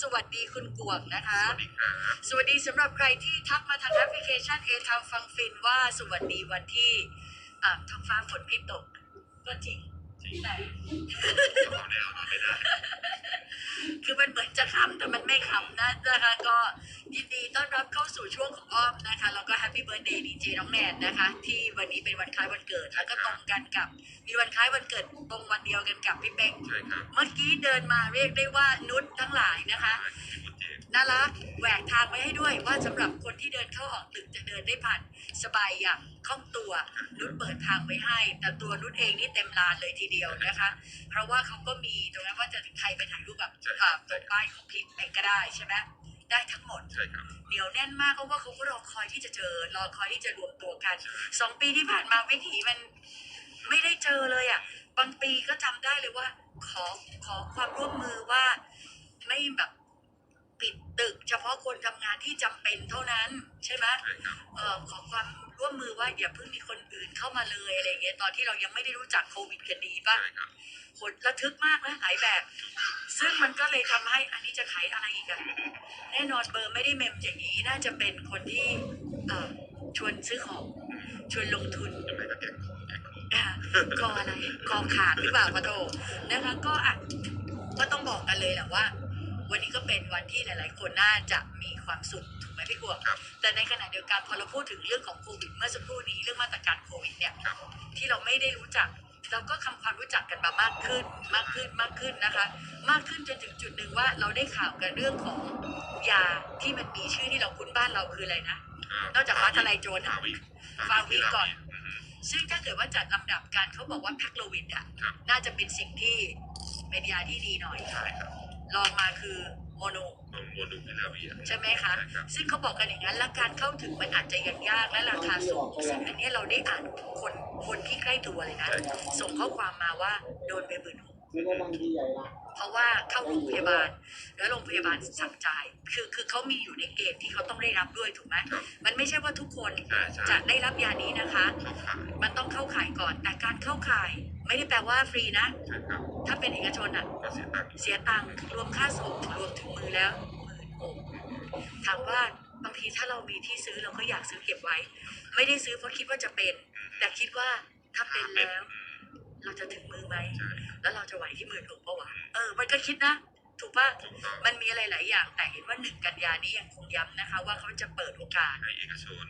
สวัสดีคุณกวงนะคะ สวัสดีครับสวัสดีสำหรับใครที่ทักมาทางแอปพลิเคชันเอทาฟังฟินว่าสวัสดีวันที่อ่าท้องฟ้าฝนไม่ตก ก็จริง จริงแต่เอาแนวนอนไม่ได้ คือมันเหมือนจะขำแต่มันไม่ขำนะนะคะก็ยินดีต้อนรับเข้าสู่ช่วงของอ้อมนะคะ แล้วก็แฮปปี้เบิร์ดเดย์ดีเจน้องแนนนะคะ ที่วันนี้เป็นวันคล้ายวันเกิด แล้วก็ตรงกันกับ มีวันคล้ายวันเกิดตรงวันเดียวกันกับพี่เป๊กใช่ครับ เมื่อกี้เดินมาเรียกได้ว่านุชทั้งหลายนะคะ ใช่พี่บุญเจ นน่ารักแหวกทางไว้ให้ด้วยว่าสำหรับคนที่เดินเข้าออกตึกจะเดินได้ผ่านสบายอย่างคล่องตัวนุชเปิดทางไว้ให้ แต่ตัวนุชเองนี่เต็มลานเลยทีเดียวนะคะ เพราะว่าเขาก็มีตรงนั้นว่าจะใครไปถ่ายรูปกับอ่าตรงป้ายของพิมพ์เองก็ได้ใช่ไหมได้ทั้งหมดใช่ครับเหนียวแน่นมากเพราะว่าเขาก็รอคอยที่จะเจอรอคอยที่จะรวมตัวกันสองปีที่ผ่านมาวิถีมันไม่ได้เจอเลยอะบางปีก็จำได้เลยว่า ขอขอความร่วมมือว่าไม่แบบปิด ตึกเฉพาะคนทำงานที่จำเป็นเท่านั้น ใช่ไหมใช่ครับเออขอความร่วมมือว่าอย่าเพิ่งมีคนอื่นเข้ามาเลยอะไรเงี้ยตอนที่เรายังไม่ได้รู้จักโควิดกันดีป่ะใช่ครับโหดระทึกมากนะหลายแบบ ซึ่งมันก็เลยทำให้อันนี้จะขายอะไรอีกอะแน่นอนเบอร์ไม่ได้เมมอย่างนี้น่าจะเป็นคนที่เอ่อชวนซื้อของชวนลงทุนยังไงก็แกงของแกงของอะกออะไรกอขาดหรือเปล่าพะโตนะคะก็อะก็ต้องบอกกันเลยแหละว่า วันนี้ก็เป็นวันที่หลาย ๆ คนน่าจะมีความสุขถูกไหมพี่กวงครับแต่ในขณะเดียวกันพอเราพูดถึงเรื่องของโควิดเมื่อสักครู่นี้เรื่องมาตรการโควิดเนี่ยครับที่เราไม่ได้รู้จักเราก็ทำความรู้จักกันมามากขึ้น มากขึ้นมากขึ้นนะคะ มากขึ้นจนถึงจุดหนึ่งว่าเราได้ข่าวกันเรื่องของยาที่มันมีชื่อที่เราคุ้นบ้านเราคืออะไรนะนอกจากฟ้าทลายโจรฟาอะวิฟาวิก่อนอืมซึ่งถ้าเกิดว่าจัดลำดับการเขาบอกว่าแพ็กโลวิดอะครับน่าจะเป็นสิ่งที่เป็นยาที่ดีหน่อยใช่ครับ ลองมาคือโมโนนมโมนูพิลาเวียใช่ไหมคะใช่ครับซึ่งเขาบอกกันอย่างนั้นและการเข้าถึงมันอาจจะยังยากและราคาสูงซึ่งอันนี้เราได้อ่านคนคนที่ใกล้ตัวเลยนะใช่ครับส่งข้อความมาว่าโดนไปหมื่นหกซื้อได้บางทีใหญ่ละเพราะว่าเข้าโรงพยาบาล แล้วโรงพยาบาลสั่งจ่าย คือคือเขามีอยู่ในเกณฑ์ที่เขาต้องได้รับด้วยถูกไหมครับมันไม่ใช่ว่าทุกคนใช่ใช่จะได้รับยานี้นะคะเข้าขายมันต้องเข้าข่ายก่อนแต่การเข้าข่าย ไม่ได้แปลว่าฟรีนะ ใช่ครับถ้าเป็นเอกชนอะ ก็เสียตังค์เสียตังค์รวมค่าส่งรวมถึงมือแล้วหมื่นหกถามว่าบางทีถ้าเรามีที่ซื้อเราก็อยากซื้อเก็บไว้ ไม่ได้ซื้อเพราะคิดว่าจะเป็น แต่คิดว่าถ้าเป็นแล้ว เราจะถึงมือไหมใช่แล้วเราจะไหวที่หมื่นหกปะวะเออ มันก็คิดนะ ถูกปะถูกต้องมันมีอะไรหลายอย่าง แต่เห็นว่าหนึ่งกันยานี้ยังคงย้ำนะคะ ว่าเขาจะเปิดโอกาส ให้เอกชน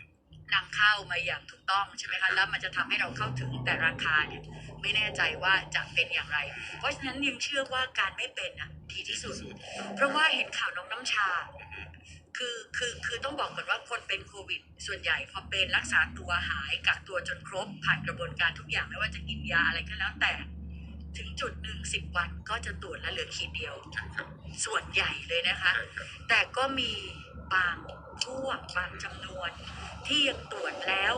นำเข้ามาอย่างถูกต้องใช่ไหมคะแล้วมันจะทำให้เราเข้าถึงแต่ราคาเนี่ยไม่แน่ใจว่าจะเป็นอย่างไร เพราะฉะนั้นยังเชื่อว่าการไม่เป็นอะดีที่สุด เพราะว่าเห็นข่าวน้องน้ำชา คือคือคือต้องบอกก่อนว่าคนเป็นโควิด ส่วนใหญ่พอเป็นรักษาตัวหายกักตัวจนครบผ่านกระบวนการทุกอย่างไม่ว่าจะกินยาอะไรก็แล้วแต่ถึงจุดหนึ่งสิบวันก็จะตรวจแล้วเหลือขีดเดียวใช่ครับส่วนใหญ่เลยนะคะใช่ครับแต่ก็มีบาง พวกบางจำนวน ที่ยังตรวจแล้ว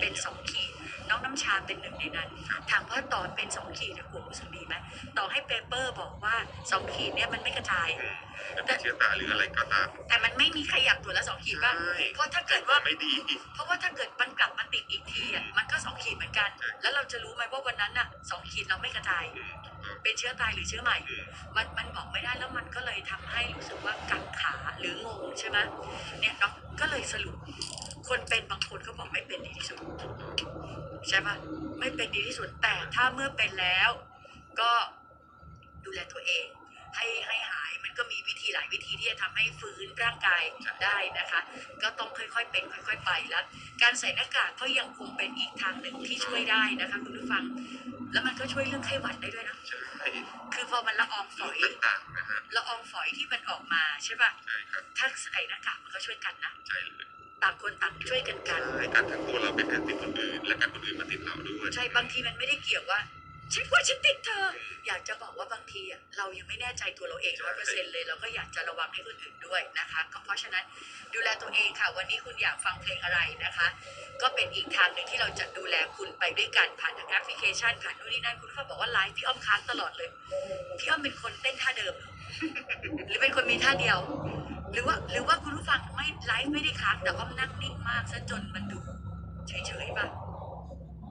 เป็นสองขีด น้องน้ำชาเป็นหนึ่งในนั้นถามว่าตอนเป็นสองขีดเนี่ยกลุ่มรู้สึกดีไหมต่อให้เปเปอร์บอกว่าสองขีดเนี่ยมันไม่กระจายอืมแต่เป็นเชื้อตาหรืออะไรก็ตาม แต่มันไม่มีใครอยากตรวจแล้วสองขีดป่ะใช่เพราะถ้าเกิดว่าไม่ดี เพราะว่าถ้าเกิดมันกลับมาติดอีกทีอะมันก็สองขีดเหมือนกันใช่แล้วเราจะรู้ไหมว่าวันนั้นน่ะสองขีดเราไม่กระจายอืมถูกต้องเป็นเชื้อตายหรือเชื้อใหม่อืมมันมันบอกไม่ได้แล้วมันก็เลยทำ ไหมเนี่ยเนาะก็เลยสรุป คนเป็นบางคนก็บอกไม่เป็นดีที่สุด ใช่ปะไม่เป็นดีที่สุดแต่ถ้าเมื่อเป็นแล้ว ก็ดูแลตัวเอง ให้ให้หายมันก็มีวิธีหลายวิธีที่จะทำให้ฟื้นร่างกายได้นะคะ ก็ต้องค่อยๆเป็นค่อย ๆ ไปแล้ว การใส่หน้ากากก็ยังคงเป็นอีกทางหนึ่งที่ช่วยได้นะคะคุณผู้ฟัง แล้วมันก็ช่วยเรื่องไข้หวัดได้ด้วยนะ คือพอมันละอองฝโรอคยต่างๆนะฮะละอองฝอยที่มันออกมาใช่ปะใช่ครับถ้าใส่หน้ากากมันก็ช่วยกันนะใช่เลยต่างคนต่างช่วยกันกันใช่การทั้งตัวเราเป็นการติดคนอื่นและการคนอื่นมาติดเราด้วย ใช่บางทีมันไม่ได้เกี่ยวว่า ฉันว่าฉันติดเธอ อยากจะบอกว่าบางทีอะเรายังไม่แน่ใจตัวเราเองร้อยเปอร์เซ็นต์เลย เราก็อยากจะระวังให้คนอื่นด้วยนะคะ ก็เพราะฉะนั้นดูแลตัวเองค่ะ วันนี้คุณอยากฟังเพลงอะไรนะคะ ก็เป็นอีกทางหนึ่งที่เราจะดูแลคุณไปด้วยกันผ่านทางแอปพลิเคชันผ่านนู่นนี่นั่นคุณผู้ฟังบอกว่าไลฟ์พี่อ้อมค้างตลอดเลยพี่อ้อมเป็นคนเต้นท่าเดิม หรือเป็นคนมีท่าเดียว หรือว่าหรือว่าคุณผู้ฟังไม่ไลฟ์ไม่ได้ค้างแต่ว่านั่งนิ่งมากซะจนมันดูเฉยๆป่ะ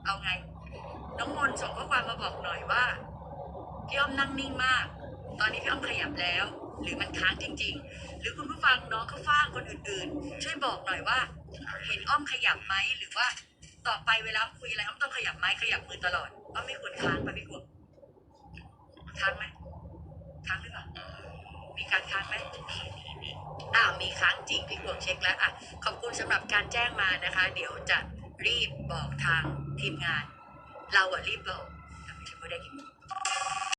เอาไง น้องมนส่งข้อความมาบอกหน่อยว่าพี่อ้อมนั่งนิ่งมาก ตอนนี้พี่อ้อมขยับแล้ว หรือมันค้างจริง ๆ หรือคุณผู้ฟังน้องเขาฟ้างคนอื่นๆ ช่วยบอกหน่อยว่า เห็นอ้อมขยับไหมหรือว่าต่อไปเวลาคุยอะไรอ้อมต้องขยับไหมขยับมือตลอดอ้อมไม่ควรค้างไปพี่กวงค้างไหมค้างหรือเปล่ามีการค้างไหมมีมีอ้าวมีค้างจริงพี่กวงเช็คแล้วอะขอบคุณสำหรับการแจ้งมานะคะ เดี๋ยวจะรีบบอกทางทีมงาน เราอะรีบบอกแต่ไม่ใช่ว่าได้กี่โมง